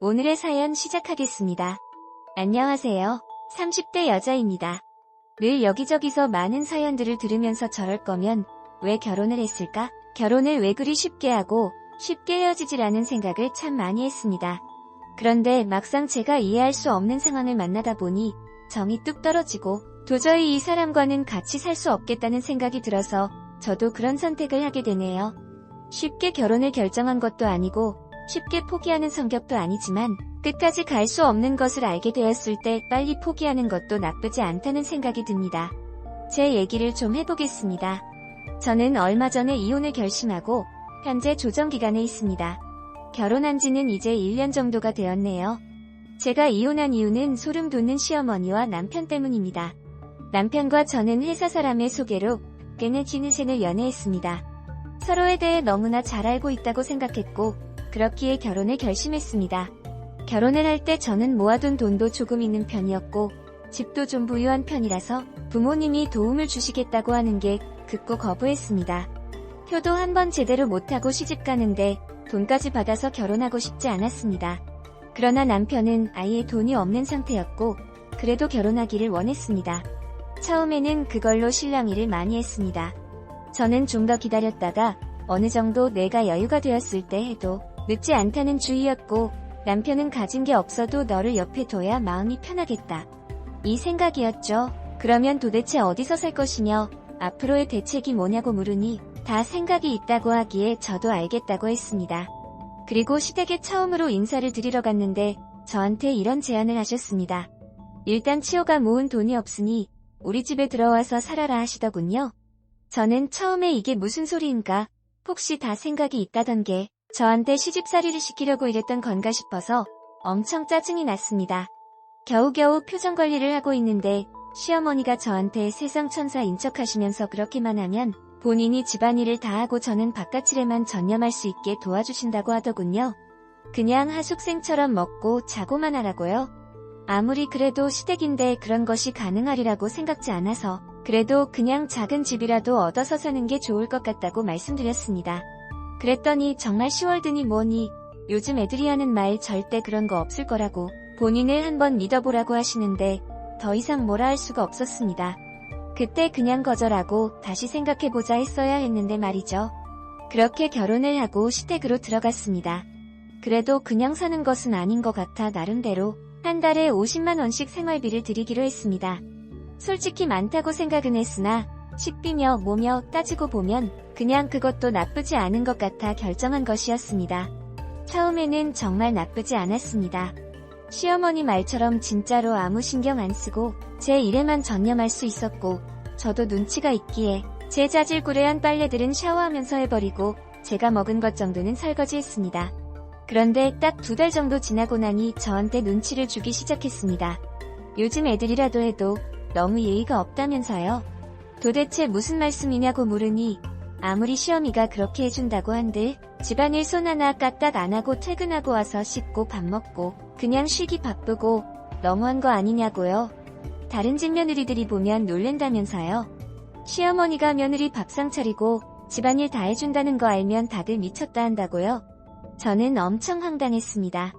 오늘의 사연 시작하겠습니다. 안녕하세요. 30대 여자입니다. 늘 여기저기서 많은 사연들을 들으면서 저럴 거면 왜 결혼을 했을까? 결혼을 왜 그리 쉽게 하고 쉽게 헤어지지라는 생각을 참 많이 했습니다. 그런데 막상 제가 이해할 수 없는 상황을 만나다 보니 정이 뚝 떨어지고 도저히 이 사람과는 같이 살 수 없겠다는 생각이 들어서 저도 그런 선택을 하게 되네요. 쉽게 결혼을 결정한 것도 아니고 쉽게 포기하는 성격도 아니지만 끝까지 갈 수 없는 것을 알게 되었을 때 빨리 포기하는 것도 나쁘지 않다는 생각이 듭니다. 제 얘기를 좀 해보겠습니다. 저는 얼마 전에 이혼을 결심하고 현재 조정 기간에 있습니다. 결혼한 지는 이제 1년 정도가 되었네요. 제가 이혼한 이유는 소름 돋는 시어머니와 남편 때문입니다. 남편과 저는 회사 사람의 소개로 꽤는 긴 인생을 연애했습니다. 서로에 대해 너무나 잘 알고 있다고 생각했고 그렇기에 결혼을 결심했습니다. 결혼을 할 때 저는 모아둔 돈도 조금 있는 편이었고 집도 좀 부유한 편이라서 부모님이 도움을 주시겠다고 하는 게 극구 거부했습니다. 효도 한 번 제대로 못하고 시집 가는데 돈까지 받아서 결혼하고 싶지 않았습니다. 그러나 남편은 아예 돈이 없는 상태였고 그래도 결혼하기를 원했습니다. 처음에는 그걸로 실랑이를 많이 했습니다. 저는 좀 더 기다렸다가 어느 정도 내가 여유가 되었을 때 해도 늦지 않다는 주의였고 남편은 가진 게 없어도 너를 옆에 둬야 마음이 편하겠다. 이 생각이었죠. 그러면 도대체 어디서 살 것이며 앞으로의 대책이 뭐냐고 물으니 다 생각이 있다고 하기에 저도 알겠다고 했습니다. 그리고 시댁에 처음으로 인사를 드리러 갔는데 저한테 이런 제안을 하셨습니다. 일단 치호가 모은 돈이 없으니 우리 집에 들어와서 살아라 하시더군요. 저는 처음에 이게 무슨 소리인가 혹시 다 생각이 있다던 게 저한테 시집살이를 시키려고 이랬던 건가 싶어서 엄청 짜증이 났습니다. 겨우겨우 표정 관리를 하고 있는데 시어머니가 저한테 세상 천사인 척 하시면서 그렇게만 하면 본인이 집안일을 다 하고 저는 바깥일에만 전념할 수 있게 도와주신다고 하더군요. 그냥 하숙생처럼 먹고 자고만 하라고요. 아무리 그래도 시댁인데 그런 것이 가능하리라고 생각지 않아서 그래도 그냥 작은 집이라도 얻어서 사는 게 좋을 것 같다고 말씀드렸습니다. 그랬더니 정말 10월드니 뭐니 요즘 애들이 하는 말 절대 그런 거 없을 거라고 본인을 한번 믿어보라고 하시는데 더 이상 뭐라 할 수가 없었습니다. 그때 그냥 거절하고 다시 생각해보자 했어야 했는데 말이죠. 그렇게 결혼을 하고 시댁으로 들어갔습니다. 그래도 그냥 사는 것은 아닌 것 같아 나름대로 한 달에 50만원씩 생활비를 드리기로 했습니다. 솔직히 많다고 생각은 했으나 식비며 뭐며 따지고 보면 그냥 그것도 나쁘지 않은 것 같아 결정한 것이었습니다. 처음에는 정말 나쁘지 않았습니다. 시어머니 말처럼 진짜로 아무 신경 안 쓰고 제 일에만 전념할 수 있었고 저도 눈치가 있기에 제 자질구레한 빨래들은 샤워하면서 해버리고 제가 먹은 것 정도는 설거지했습니다. 그런데 딱 두 달 정도 지나고 나니 저한테 눈치를 주기 시작했습니다. 요즘 애들이라도 해도 너무 예의가 없다면서요. 도대체 무슨 말씀이냐고 물으니 아무리 시어미가 그렇게 해준다고 한들 집안일 손 하나 까딱 안 하고 퇴근하고 와서 씻고 밥 먹고 그냥 쉬기 바쁘고 너무한 거 아니냐고요. 다른 집 며느리들이 보면 놀랜다면서요. 시어머니가 며느리 밥상 차리고 집안일 다 해준다는 거 알면 다들 미쳤다 한다고요. 저는 엄청 황당했습니다.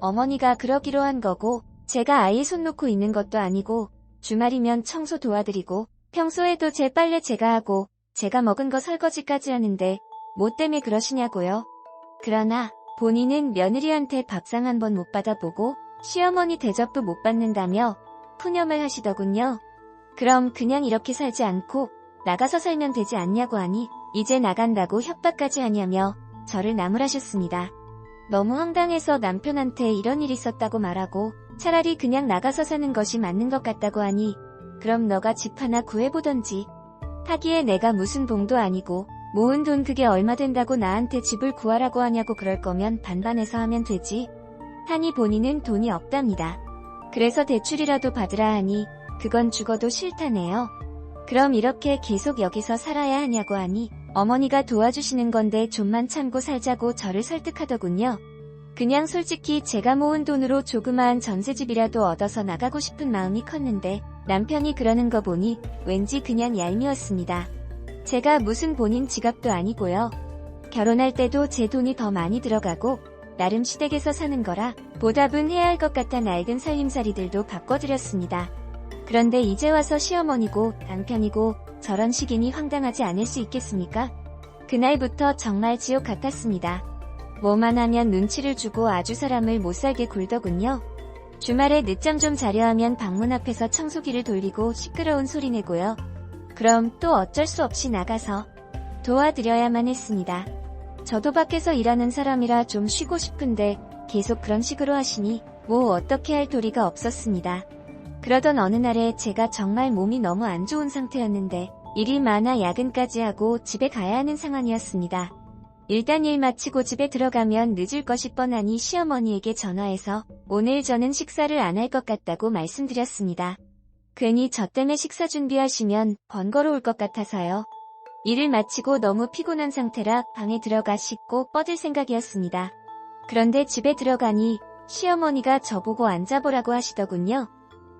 어머니가 그러기로 한 거고 제가 아예 손 놓고 있는 것도 아니고 주말이면 청소 도와드리고 평소에도 제 빨래 제가 하고 제가 먹은 거 설거지까지 하는데 뭐 때문에 그러시냐고요. 그러나 본인은 며느리한테 밥상 한 번 못 받아보고 시어머니 대접도 못 받는다며 푸념을 하시더군요. 그럼 그냥 이렇게 살지 않고 나가서 살면 되지 않냐고 하니 이제 나간다고 협박까지 하냐며 저를 나무라셨습니다. 너무 황당해서 남편한테 이런 일이 있었다고 말하고 차라리 그냥 나가서 사는 것이 맞는 것 같다고 하니 그럼 너가 집 하나 구해보던지 하기에 내가 무슨 봉도 아니고 모은 돈 그게 얼마 된다고 나한테 집을 구하라고 하냐고 그럴 거면 반반해서 하면 되지. 하니 본인은 돈이 없답니다. 그래서 대출이라도 받으라 하니 그건 죽어도 싫다네요. 그럼 이렇게 계속 여기서 살아야 하냐고 하니 어머니가 도와주시는 건데 좀만 참고 살자고 저를 설득하더군요. 그냥 솔직히 제가 모은 돈으로 조그마한 전세집이라도 얻어서 나가고 싶은 마음이 컸는데 남편이 그러는 거 보니 왠지 그냥 얄미웠습니다. 제가 무슨 본인 지갑도 아니고요. 결혼할 때도 제 돈이 더 많이 들어가고 나름 시댁에서 사는 거라 보답은 해야 할 것 같아 낡은 살림살이들도 바꿔드렸습니다. 그런데 이제 와서 시어머니고 남편이고 저런 식이니 황당하지 않을 수 있겠습니까? 그날부터 정말 지옥 같았습니다. 뭐만 하면 눈치를 주고 아주 사람을 못살게 굴더군요. 주말에 늦잠 좀 자려 하면 방문 앞에서 청소기를 돌리고 시끄러운 소리 내고요. 그럼 또 어쩔 수 없이 나가서 도와드려야만 했습니다. 저도 밖에서 일하는 사람이라 좀 쉬고 싶은데 계속 그런 식으로 하시니 뭐 어떻게 할 도리가 없었습니다. 그러던 어느 날에 제가 정말 몸이 너무 안 좋은 상태였는데 일이 많아 야근까지 하고 집에 가야 하는 상황이었습니다. 일단 일 마치고 집에 들어가면 늦을 것이 뻔하니 시어머니에게 전화해서 오늘 저는 식사를 안 할 것 같다고 말씀드렸습니다. 괜히 저 때문에 식사 준비하시면 번거로울 것 같아서요. 일을 마치고 너무 피곤한 상태라 방에 들어가 씻고 뻗을 생각이었습니다. 그런데 집에 들어가니 시어머니가 저보고 앉아보라고 하시더군요.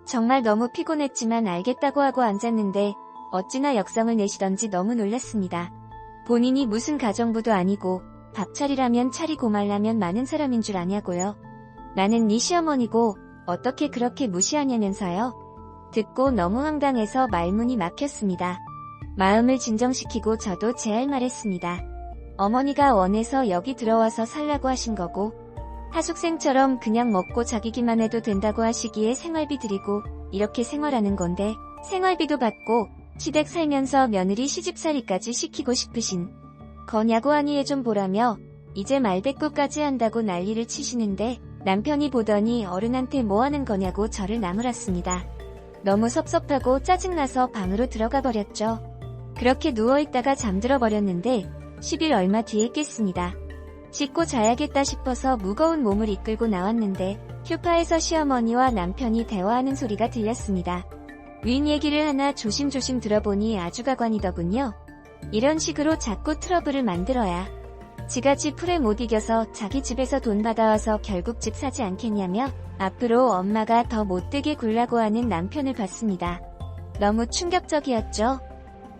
정말 너무 피곤했지만 알겠다고 하고 앉았는데 어찌나 역성을 내시던지 너무 놀랐습니다. 본인이 무슨 가정부도 아니고 밥 차리라면 차리고 말라면 많은 사람인 줄 아냐고요. 나는 네 시어머니고 어떻게 그렇게 무시하냐면서요. 듣고 너무 황당해서 말문이 막혔습니다. 마음을 진정시키고 저도 제 할 말했습니다. 어머니가 원해서 여기 들어와서 살라고 하신 거고 하숙생처럼 그냥 먹고 자기기만 해도 된다고 하시기에 생활비 드리고 이렇게 생활하는 건데 생활비도 받고 시댁 살면서 며느리 시집살이까지 시키고 싶으신 거냐고 하니 좀 보라며 이제 말대꾸까지 한다고 난리를 치시는데 남편이 보더니 어른한테 뭐 하는 거냐고 저를 나무랐습니다. 너무 섭섭하고 짜증나서 방으로 들어가 버렸죠. 그렇게 누워있다가 잠들어 버렸는데 10일 얼마 뒤에 깼습니다. 씻고 자야겠다 싶어서 무거운 몸을 이끌고 나왔는데 휴파에서 시어머니와 남편이 대화하는 소리가 들렸습니다. 윈 얘기를 하나 조심조심 들어보니 아주 가관이더군요. 이런 식으로 자꾸 트러블을 만들어야 지가 지 풀에 못 이겨서 자기 집에서 돈 받아와서 결국 집 사지 않겠냐며 앞으로 엄마가 더 못되게 굴라고 하는 남편을 봤습니다. 너무 충격적이었죠?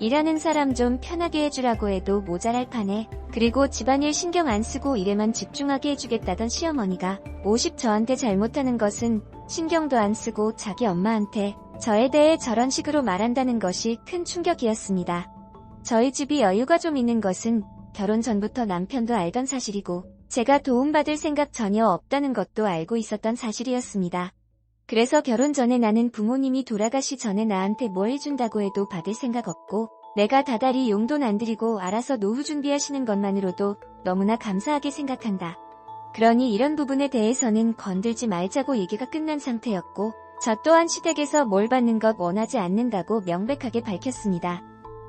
일하는 사람 좀 편하게 해주라고 해도 모자랄 판에 그리고 집안일 신경 안 쓰고 일에만 집중하게 해주겠다던 시어머니가 50 저한테 잘못하는 것은 신경도 안 쓰고 자기 엄마한테 저에 대해 저런 식으로 말한다는 것이 큰 충격이었습니다. 저희 집이 여유가 좀 있는 것은 결혼 전부터 남편도 알던 사실이고 제가 도움받을 생각 전혀 없다는 것도 알고 있었던 사실이었습니다. 그래서 결혼 전에 나는 부모님이 돌아가시 전에 나한테 뭐 해준다고 해도 받을 생각 없고 내가 다달이 용돈 안 드리고 알아서 노후 준비하시는 것만으로도 너무나 감사하게 생각한다. 그러니 이런 부분에 대해서는 건들지 말자고 얘기가 끝난 상태였고 저 또한 시댁에서 뭘 받는 것 원하지 않는다고 명백하게 밝혔습니다.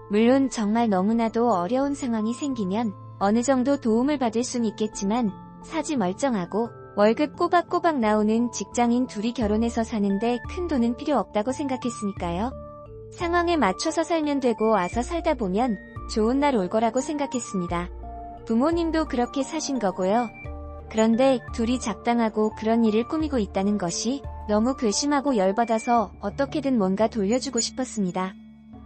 물론 정말 너무나도 어려운 상황이 생기면 어느 정도 도움을 받을 순 있겠지만 사지 멀쩡하고 월급 꼬박꼬박 나오는 직장인 둘이 결혼해서 사는데 큰 돈은 필요 없다고 생각했으니까요. 상황에 맞춰서 살면 되고 와서 살다 보면 좋은 날 올 거라고 생각했습니다. 부모님도 그렇게 사신 거고요. 그런데 둘이 작당하고 그런 일을 꾸미고 있다는 것이 너무 괘씸하고 열받아서 어떻게든 뭔가 돌려주고 싶었습니다.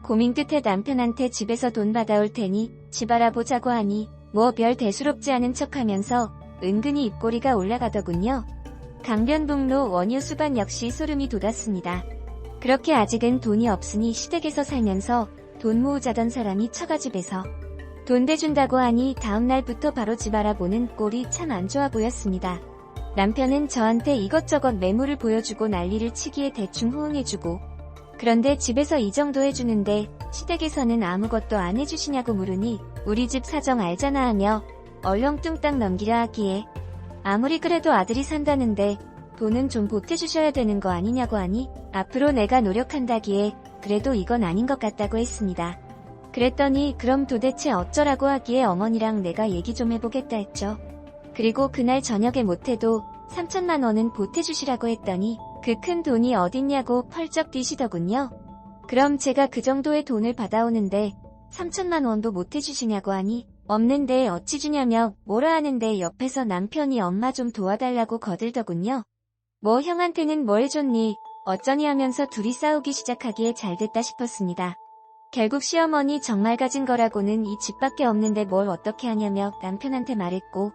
고민 끝에 남편한테 집에서 돈 받아올 테니 집 알아보자고 하니 뭐 별 대수롭지 않은 척하면서 은근히 입꼬리가 올라가더군요. 강변북로 원유 수반 역시 소름이 돋았습니다. 그렇게 아직은 돈이 없으니 시댁에서 살면서 돈 모으자던 사람이 처가집에서 돈 대준다고 하니 다음날부터 바로 집 알아보는 꼴이 참 안 좋아 보였습니다. 남편은 저한테 이것저것 매물을 보여주고 난리를 치기에 대충 호응해주고 그런데 집에서 이 정도 해주는데 시댁에서는 아무것도 안 해주시냐고 물으니 우리 집 사정 알잖아 하며 얼렁뚱땅 넘기려 하기에 아무리 그래도 아들이 산다는데 돈은 좀 보태주셔야 되는 거 아니냐고 하니 앞으로 내가 노력한다기에 그래도 이건 아닌 것 같다고 했습니다. 그랬더니 그럼 도대체 어쩌라고 하기에 어머니랑 내가 얘기 좀 해보겠다 했죠. 그리고 그날 저녁에 못해도 3천만 원은 보태주시라고 했더니 그 큰 돈이 어딨냐고 펄쩍 뛰시더군요. 그럼 제가 그 정도의 돈을 받아오는데 3천만 원도 못해주시냐고 하니 없는데 어찌 주냐며 뭐라 하는데 옆에서 남편이 엄마 좀 도와달라고 거들더군요. 뭐 형한테는 뭘 줬니? 어쩌니 하면서 둘이 싸우기 시작하기에 잘 됐다 싶었습니다. 결국 시어머니 정말 가진 거라고는 이 집밖에 없는데 뭘 어떻게 하냐며 남편한테 말했고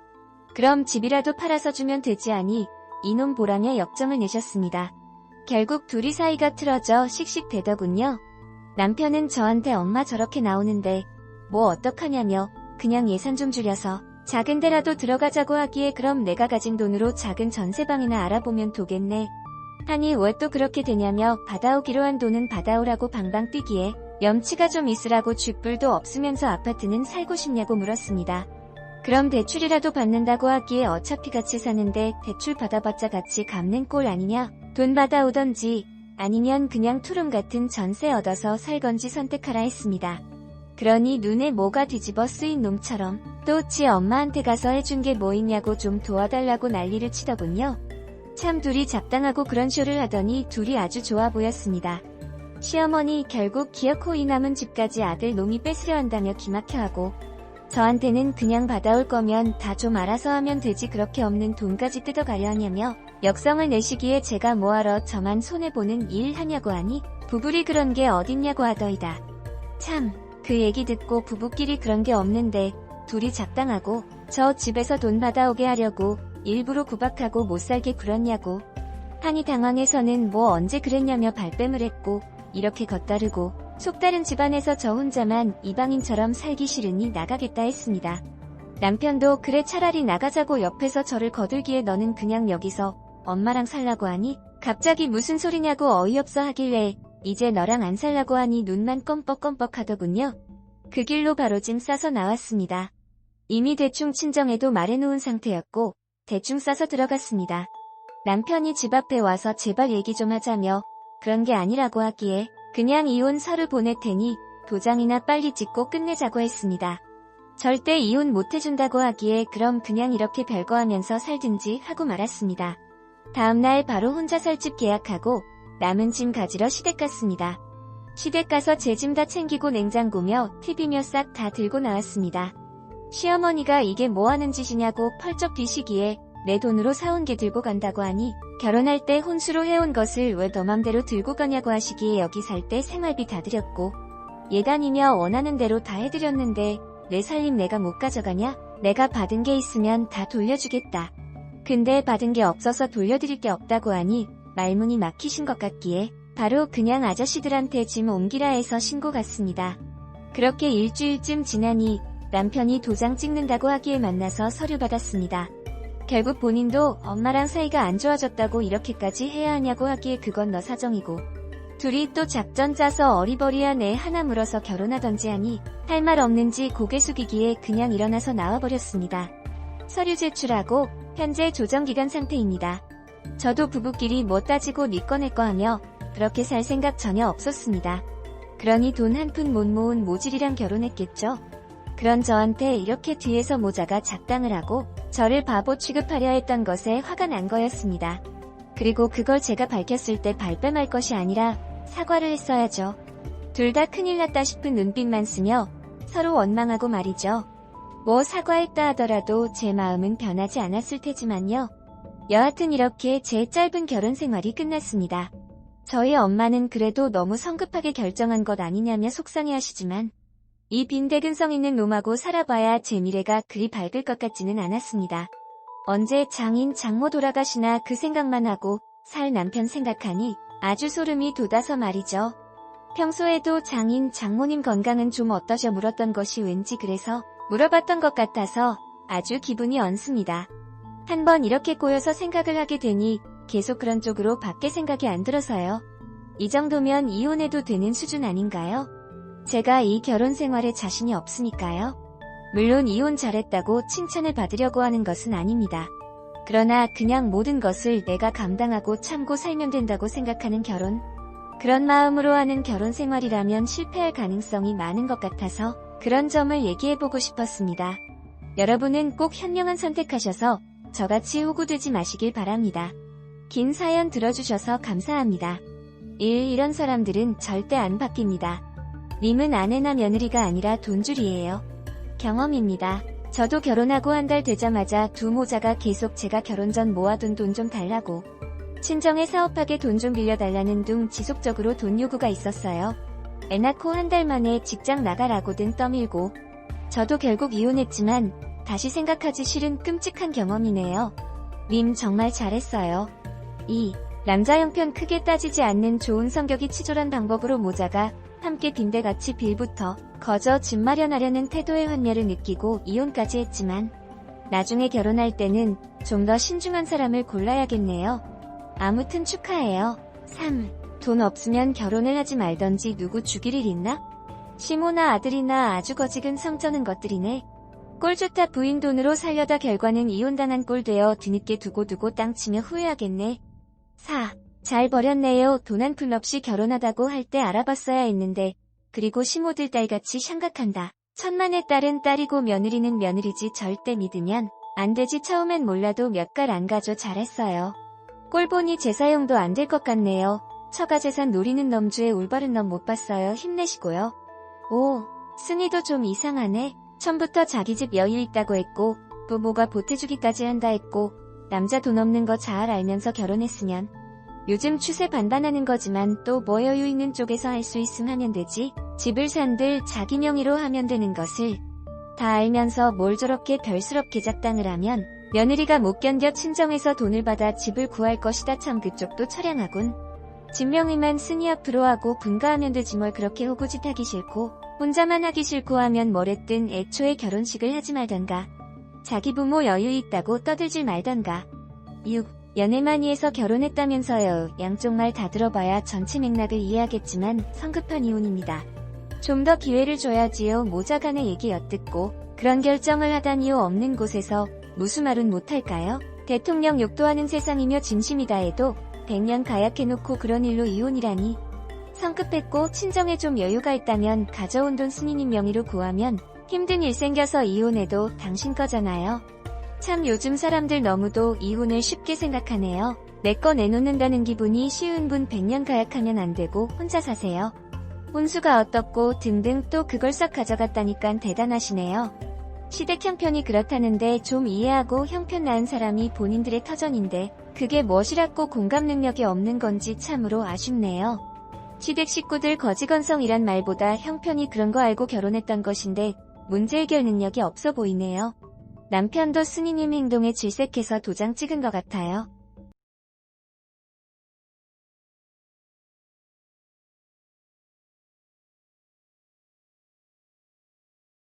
그럼 집이라도 팔아서 주면 되지 하니 이놈 보라며 역정을 내셨습니다. 결국 둘이 사이가 틀어져 씩씩대더군요. 남편은 저한테 엄마 저렇게 나오는데 뭐 어떡하냐며 그냥 예산 좀 줄여서 작은 데라도 들어가자고 하기에 그럼 내가 가진 돈으로 작은 전세방이나 알아보면 도겠네. 하니 왜 또 그렇게 되냐며 받아오기로 한 돈은 받아오라고 방방 뛰기에 염치가 좀 있으라고 쥐뿔도 없으면서 아파트는 살고 싶냐고 물었습니다. 그럼 대출이라도 받는다고 하기에 어차피 같이 사는데 대출 받아봤자 같이 갚는 꼴 아니냐? 돈 받아오던지 아니면 그냥 투룸 같은 전세 얻어서 살건지 선택하라 했습니다. 그러니 눈에 뭐가 뒤집어 쓰인 놈처럼 또 지 엄마한테 가서 해준 게 뭐 있냐고 좀 도와달라고 난리를 치더군요. 참 둘이 잡당하고 그런 쇼를 하더니 둘이 아주 좋아 보였습니다. 시어머니 결국 기어코이 남은 집까지 아들 놈이 뺏으려 한다며 기막혀하고 저한테는 그냥 받아올 거면 다 좀 알아서 하면 되지 그렇게 없는 돈까지 뜯어가려 하냐며 역성을 내시기에 제가 뭐하러 저만 손해보는 일 하냐고 하니 부부리 그런 게 어딨냐고 하더이다. 참, 그 얘기 듣고 부부끼리 그런 게 없는데 둘이 작당하고 저 집에서 돈 받아오게 하려고 일부러 구박하고 못 살게 굴었냐고. 하니 당황해서는 뭐 언제 그랬냐며 발뺌을 했고 이렇게 겉다르고 속다른 집안에서 저 혼자만 이방인처럼 살기 싫으니 나가겠다 했습니다. 남편도 그래 차라리 나가자고 옆에서 저를 거들기에 너는 그냥 여기서 엄마랑 살라고 하니 갑자기 무슨 소리냐고 어이없어 하길래 이제 너랑 안 살라고 하니 눈만 껌뻑껌뻑 하더군요. 그 길로 바로 짐 싸서 나왔습니다. 이미 대충 친정에도 말해놓은 상태였고 대충 싸서 들어갔습니다. 남편이 집 앞에 와서 제발 얘기 좀 하자며 그런 게 아니라고 하기에 그냥 이혼 서류 보낼 테니 도장이나 빨리 찍고 끝내자고 했습니다. 절대 이혼 못 해준다고 하기에 그럼 그냥 이렇게 별거 하면서 살든지 하고 말았습니다. 다음날 바로 혼자 살 집 계약하고 남은 짐 가지러 시댁 갔습니다. 시댁 가서 제 짐 다 챙기고 냉장고며 TV며 싹 다 들고 나왔습니다. 시어머니가 이게 뭐 하는 짓이냐고 펄쩍 뒤시기에 내 돈으로 사온 게 들고 간다고 하니 결혼할 때 혼수로 해온 것을 왜 너 맘대로 들고 가냐고 하시기에 여기 살 때 생활비 다 드렸고 예단이며 원하는 대로 다 해드렸는데 내 살림 내가 못 가져가냐? 내가 받은 게 있으면 다 돌려주겠다. 근데 받은 게 없어서 돌려드릴 게 없다고 하니 말문이 막히신 것 같기에 바로 그냥 아저씨들한테 짐 옮기라 해서 신고 갔습니다. 그렇게 일주일쯤 지나니 남편이 도장 찍는다고 하기에 만나서 서류 받았습니다. 결국 본인도 엄마랑 사이가 안 좋아졌다고 이렇게까지 해야 하냐고 하기에 그건 너 사정이고 둘이 또 작전 짜서 어리버리한 애 하나 물어서 결혼하던지 하니 할 말 없는지 고개 숙이기에 그냥 일어나서 나와버렸습니다. 서류 제출하고 현재 조정기간 상태입니다. 저도 부부끼리 뭐 따지고 네 꺼내 거 하며 그렇게 살 생각 전혀 없었습니다. 그러니 돈 한 푼 못 모은 모질이랑 결혼했겠죠. 그런 저한테 이렇게 뒤에서 모자가 작당을 하고 저를 바보 취급하려 했던 것에 화가 난 거였습니다. 그리고 그걸 제가 밝혔을 때 발뺌할 것이 아니라 사과를 했어야죠. 둘 다 큰일 났다 싶은 눈빛만 쓰며 서로 원망하고 말이죠. 뭐 사과했다 하더라도 제 마음은 변하지 않았을 테지만요. 여하튼 이렇게 제 짧은 결혼 생활이 끝났습니다. 저희 엄마는 그래도 너무 성급하게 결정한 것 아니냐며 속상해 하시지만 이 빈대근성 있는 놈하고 살아봐야 제 미래가 그리 밝을 것 같지는 않았습니다. 언제 장인 장모 돌아가시나 그 생각만 하고 살 남편 생각하니 아주 소름이 돋아서 말이죠. 평소에도 장인 장모님 건강은 좀 어떠셔 물었던 것이 왠지 그래서 물어봤던 것 같아서 아주 기분이 언습니다. 한번 이렇게 꼬여서 생각을 하게 되니 계속 그런 쪽으로 밖에 생각이 안 들어서요. 이 정도면 이혼해도 되는 수준 아닌가요? 제가 이 결혼 생활에 자신이 없으니까요. 물론 이혼 잘했다고 칭찬을 받으려고 하는 것은 아닙니다. 그러나 그냥 모든 것을 내가 감당하고 참고 살면 된다고 생각하는 결혼. 그런 마음으로 하는 결혼 생활이라면 실패할 가능성이 많은 것 같아서 그런 점을 얘기해보고 싶었습니다. 여러분은 꼭 현명한 선택하셔서 저같이 호구되지 마시길 바랍니다. 긴 사연 들어주셔서 감사합니다. 1. 이런 사람들은 절대 안 바뀝니다. 님은 아내나 며느리가 아니라 돈줄이에요. 경험입니다. 저도 결혼하고 한 달 되자마자 두 모자가 계속 제가 결혼 전 모아둔 돈 좀 달라고 친정에 사업하게 돈 좀 빌려달라는 둥 지속적으로 돈 요구가 있었어요. 애 낳고 한 달 만에 직장 나가라고든 떠밀고 저도 결국 이혼했지만 다시 생각하지 싫은 끔찍한 경험이네요. 님 정말 잘했어요. 2. 남자 형편 크게 따지지 않는 좋은 성격이 치졸한 방법으로 모자가 함께 빈대같이 빌부터 거저 집 마련하려는 태도의 환멸을 느끼고 이혼까지 했지만 나중에 결혼할 때는 좀 더 신중한 사람을 골라야겠네요. 아무튼 축하해요. 3. 돈 없으면 결혼을 하지 말던지 누구 죽일 일 있나? 시모나 아들이나 아주 거지근 성쩌는 것들이네. 꼴 좋다 부인 돈으로 살려다 결과는 이혼당한 꼴 되어 뒤늦게 두고두고 땅치며 후회하겠네. 4. 잘 버렸네요. 돈 한 푼 없이 결혼하다고 할 때 알아봤어야 했는데. 그리고 시모들 딸같이 샹각한다. 천만의 딸은 딸이고 며느리는 며느리지 절대 믿으면 안 되지 처음엔 몰라도 몇 갈 안 가져 잘했어요. 꼴 보니 제 사용도 안 될 것 같네요. 처가 재산 노리는 놈주의 올바른 놈못 봤어요. 힘내시고요. 오, 순이도 좀 이상하네. 처음부터 자기 집 여유 있다고 했고 부모가 보태주기까지 한다 했고 남자 돈 없는 거 잘 알면서 결혼했으면 요즘 추세 반반하는 거지만 또 뭐 여유 있는 쪽에서 할 수 있음 하면 되지 집을 산들 자기 명의로 하면 되는 것을. 다 알면서 뭘 저렇게 별스럽게 작당을 하면 며느리가 못 견뎌 친정에서 돈을 받아 집을 구할 것이다 참 그쪽도 처량하군. 집 명의만 순이 앞으로 하고 분가하면 되지 뭘 그렇게 호구짓하기 싫고 혼자만 하기 싫고 하면 뭐랬든 애초에 결혼식을 하지 말던가 자기 부모 여유 있다고 떠들질 말던가 6. 연애 많이 해서 결혼했다면서요. 양쪽 말 다 들어봐야 전체 맥락을 이해하겠지만 성급한 이혼입니다. 좀 더 기회를 줘야지요. 모자간의 얘기 엿듣고 그런 결정을 하다니요. 없는 곳에서 무수 말은 못할까요? 대통령 욕도 하는 세상이며 진심이다 해도 100년 가약해놓고 그런 일로 이혼이라니. 성급했고 친정에 좀 여유가 있다면 가져온 돈 스님님 명의로 구하면 힘든 일 생겨서 이혼해도 당신 거잖아요. 참 요즘 사람들 너무도 이혼을 쉽게 생각하네요. 내 거 내놓는다는 기분이 쉬운 분 100년 가약하면 안 되고 혼자 사세요. 혼수가 어떻고 등등 또 그걸 싹 가져갔다니깐 대단하시네요. 시댁 형편이 그렇다는데 좀 이해하고 형편 나은 사람이 본인들의 터전인데 그게 무엇이라고 공감 능력이 없는 건지 참으로 아쉽네요. 시댁 식구들 거지건성이란 말보다 형편이 그런 거 알고 결혼했던 것인데 문제 해결 능력이 없어 보이네요. 남편도 스니님 행동에 질색해서 도장 찍은 것 같아요.